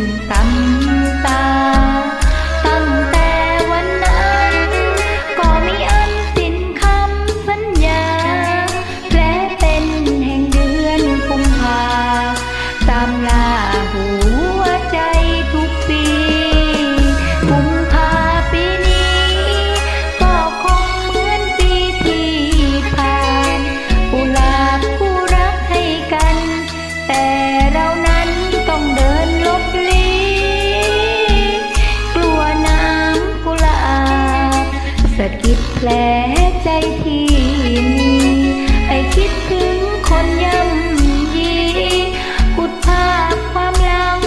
tá. ผิดแผลใจที่มีให้คิดถึงคนย่ำยีขุดภาพความหลัง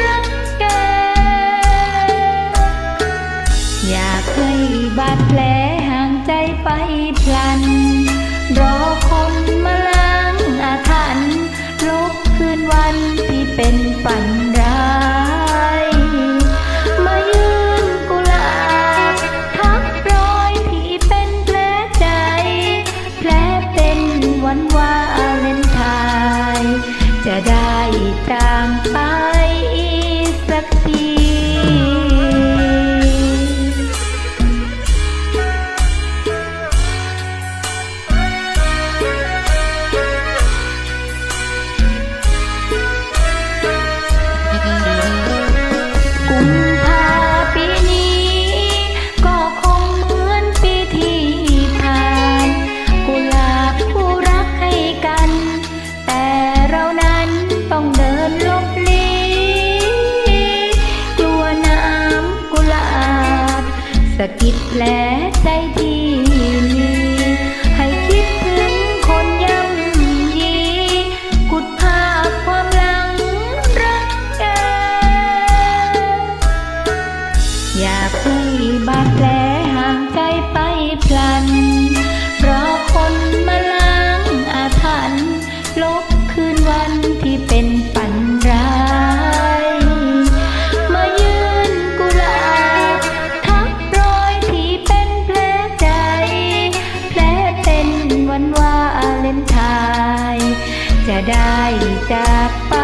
รักกันอยากให้บาดแผลห่างใจไป สะกิดแผลใจที ได้จากไป